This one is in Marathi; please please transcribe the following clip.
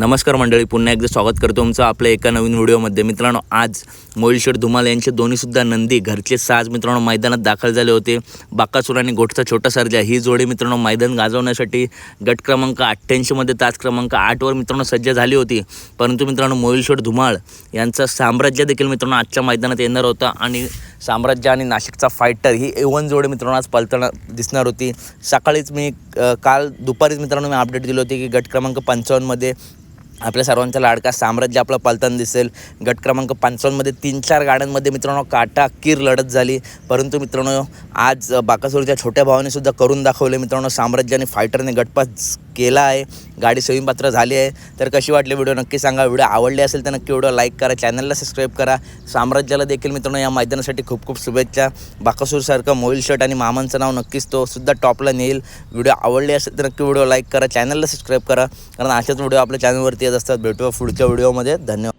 नमस्कार मंडळी पुन्हा एकदा स्वागत करतो तुमचं आपल्या एका नवीन व्हिडिओमध्ये. मित्रांनो आज मोहिलशेठ धुमाल यांचे दोन्हीसुद्धा नंदी घरचे साज मित्रांनो मैदानात दाखल झाले होते. बाकासूर आणि गोठचा छोटा सर्जा ही जोडी मित्रांनो मैदान गाजवण्यासाठी गट क्रमांक अठ्ठ्याऐंशीमध्ये तास क्रमांक आठवर मित्रांनो सज्ज झाली होती. परंतु मित्रांनो मोहिलशेठ धुमाळ यांचं साम्राज्य देखील मित्रांनो आजच्या मैदानात येणार होता आणि साम्राज्य आणि नाशिकचा फायटर ही एवन जोडी मित्रांनो आज पलताना दिसणार होती. सकाळीच मी काल दुपारीच मित्रांनो मी अपडेट दिली होती की गट क्रमांक पंचावन्नमध्ये आपल्या सर्वांचा लाडका साम्राज्य आपलं पलताना दिसेल. गट क्रमांक पंचावन्नमध्ये तीन चार गाड्यांमध्ये मित्रांनो काटा कीर लढत झाली. परंतु मित्रांनो आज अ, बाकासुरच्या छोट्या भावाने सुद्धा करून दाखवले मित्रांनो साम्राज्य आणि फायटरने गटपास केला आहे गाडी स्वयंपात्र झाली आहे. तर कशी वाटली व्हिडिओ? नक्की सांगा. व्हिडिओ आवडली असेल तर नक्की व्हिडिओ लाईक करा चॅनलला सबस्क्राईब करा. साम्राज्याला देखील मित्रांनो या मैदानासाठी खूप खूप शुभेच्छा. बाकासूरसारखं मोईल शर्ट आणि मामांचं नाव नक्कीच तो सुद्धा टॉपला नेईल. व्हिडिओ आवडली असेल तर नक्की व्हिडिओ लाईक करा चॅनलला सबस्क्राईब करा. कारण अशाच व्हिडिओ आपल्या चॅनलवरती येत असतात. भेटूया पुढच्या व्हिडिओमध्ये. धन्यवाद.